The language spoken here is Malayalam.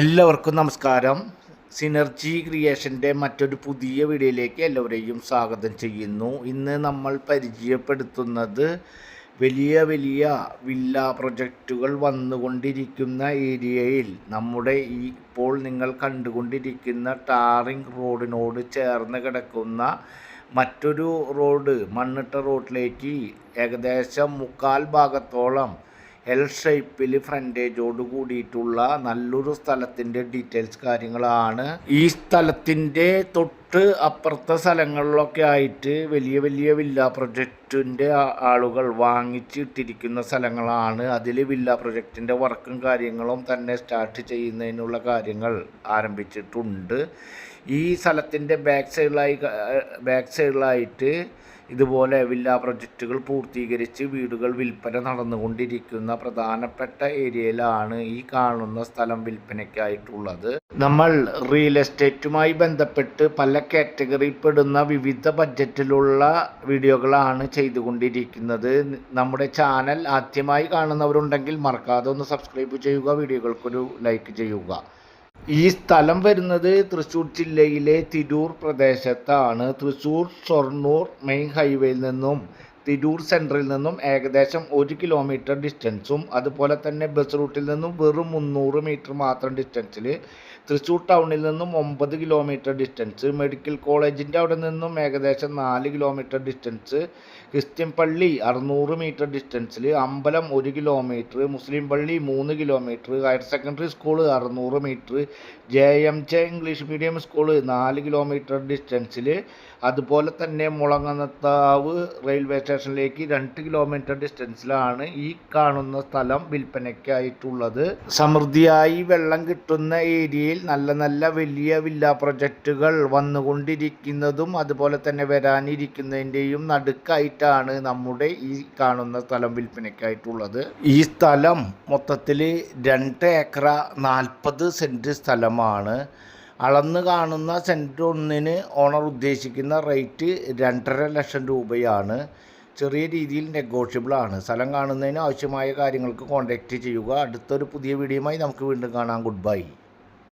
എല്ലാവർക്കും നമസ്കാരം. സിനർജി ക്രിയേഷന്റെ മറ്റൊരു പുതിയ വീഡിയോയിലേക്ക് എല്ലാവരെയും സ്വാഗതം ചെയ്യുന്നു. ഇന്ന് നമ്മൾ പരിചയപ്പെടുത്തുന്നത് വലിയ വലിയ വില്ല പ്രൊജക്റ്റുകൾ വന്നുകൊണ്ടിരിക്കുന്ന ഏരിയയിൽ നമ്മുടെ ഈ ഇപ്പോൾ നിങ്ങൾ കണ്ടുകൊണ്ടിരിക്കുന്ന ടാറിംഗ് റോഡിനോട് ചേർന്ന് കിടക്കുന്ന മറ്റൊരു റോഡ് മണ്ണിട്ട റോഡിലേക്ക് ഏകദേശം മുക്കാൽ ഭാഗത്തോളം എൽ ഷേപ്പിൽ ഫ്രണ്ടേജോട് കൂടിയിട്ടുള്ള നല്ലൊരു സ്ഥലത്തിന്റെ ഡീറ്റെയിൽസ് കാര്യങ്ങളാണ്. ഈ സ്ഥലത്തിന്റെ തൊട്ട് അപ്പുറത്തെ സ്ഥലങ്ങളിലൊക്കെ ആയിട്ട് വലിയ വലിയ വില്ല പ്രൊജക്റ്റിന്റെ ആളുകൾ വാങ്ങിച്ചിട്ടിരിക്കുന്ന സ്ഥലങ്ങളാണ്. അതിൽ വില്ല പ്രൊജക്റ്റിന്റെ വർക്കും കാര്യങ്ങളും തന്നെ സ്റ്റാർട്ട് ചെയ്യുന്നതിനുള്ള കാര്യങ്ങൾ ആരംഭിച്ചിട്ടുണ്ട്. ഈ സ്ഥലത്തിന്റെ ബാക്ക് സൈഡിലായി ബാക്ക് സൈഡിലായിട്ട് ഇതുപോലെ വില്ല പ്രൊജക്റ്റുകൾ പൂർത്തീകരിച്ച് വീടുകൾ വിൽപ്പന നടന്നുകൊണ്ടിരിക്കുന്ന പ്രധാനപ്പെട്ട ഏരിയയിലാണ് ഈ കാണുന്ന സ്ഥലം വിൽപ്പനയ്ക്കായിട്ടുള്ളത്. നമ്മൾ റിയൽ എസ്റ്റേറ്റുമായി ബന്ധപ്പെട്ട് പല കാറ്റഗറിയിൽപ്പെടുന്ന വിവിധ ബഡ്ജറ്റിലുള്ള വീഡിയോകളാണ് ചെയ്തുകൊണ്ടിരിക്കുന്നത്. നമ്മുടെ ചാനൽ ആദ്യമായി കാണുന്നവരുണ്ടെങ്കിൽ മറക്കാതെ ഒന്ന് സബ്സ്ക്രൈബ് ചെയ്യുക വീഡിയോകൾക്കൊരു ലൈക്ക് ചെയ്യുക. ഈ സ്ഥലം വരുന്നത് തൃശ്ശൂർ ജില്ലയിലെ തിരൂർ പ്രദേശത്താണ്. തൃശ്ശൂർ ഷൊർണൂർ മെയിൻ ഹൈവേയിൽ നിന്നും തിരൂർ സെന്ററിൽ നിന്നും ഏകദേശം ഒരു കിലോമീറ്റർ ഡിസ്റ്റൻസും അതുപോലെ തന്നെ ബസ് റൂട്ടിൽ നിന്നും വെറും മുന്നൂറ് മീറ്റർ മാത്രം ഡിസ്റ്റൻസിൽ തൃശ്ശൂർ ടൗണിൽ നിന്നും ഒമ്പത് കിലോമീറ്റർ ഡിസ്റ്റൻസ് മെഡിക്കൽ കോളേജിന്റെ അവിടെ നിന്നും ഏകദേശം നാല് കിലോമീറ്റർ ഡിസ്റ്റൻസ് ക്രിസ്ത്യൻ പള്ളി അറുന്നൂറ് മീറ്റർ ഡിസ്റ്റൻസിൽ അമ്പലം ഒരു കിലോമീറ്റർ മുസ്ലിം പള്ളി മൂന്ന് കിലോമീറ്റർ ഹയർ സെക്കൻഡറി സ്കൂൾ അറുന്നൂറ് metre J M J English medium school നാല് കിലോമീറ്റർ ഡിസ്റ്റൻസിൽ അതുപോലെ തന്നെ മുളങ്ങനത്താവ് റെയിൽവേ സ്റ്റേഷനിലേക്ക് രണ്ട് കിലോമീറ്റർ ഡിസ്റ്റൻസിലാണ് ഈ കാണുന്ന സ്ഥലം വിൽപ്പനയ്ക്കായിട്ടുള്ളത്. സമൃദ്ധിയായി വെള്ളം കിട്ടുന്ന ഏരിയയിൽ നല്ല നല്ല വലിയ വില്ല പ്രൊജക്റ്റുകൾ വന്നുകൊണ്ടിരിക്കുന്നതും അതുപോലെ തന്നെ വരാനിരിക്കുന്നതിന്റെയും നടുക്കായിട്ടാണ് നമ്മുടെ ഈ കാണുന്ന സ്ഥലം വിൽപ്പനയ്ക്കായിട്ടുള്ളത്. ഈ സ്ഥലം മൊത്തത്തിൽ രണ്ട് ഏക്കർ നാൽപ്പത് സെന്റ് സ്ഥലമാണ്. അളന്ന് കാണുന്ന സെന്റ് ഒന്നിന് ഓണർ ഉദ്ദേശിക്കുന്ന റേറ്റ് രണ്ടര ലക്ഷം രൂപയാണ്. ചെറിയ രീതിയിൽ നെഗോഷ്യബിൾ ആണ്. സ്ഥലം കാണുന്നതിന് ആവശ്യമായ കാര്യങ്ങൾക്ക് കോൺടാക്റ്റ് ചെയ്യുക. അടുത്തൊരു പുതിയ വീഡിയോയുമായി നമുക്ക് വീണ്ടും കാണാം. Good bye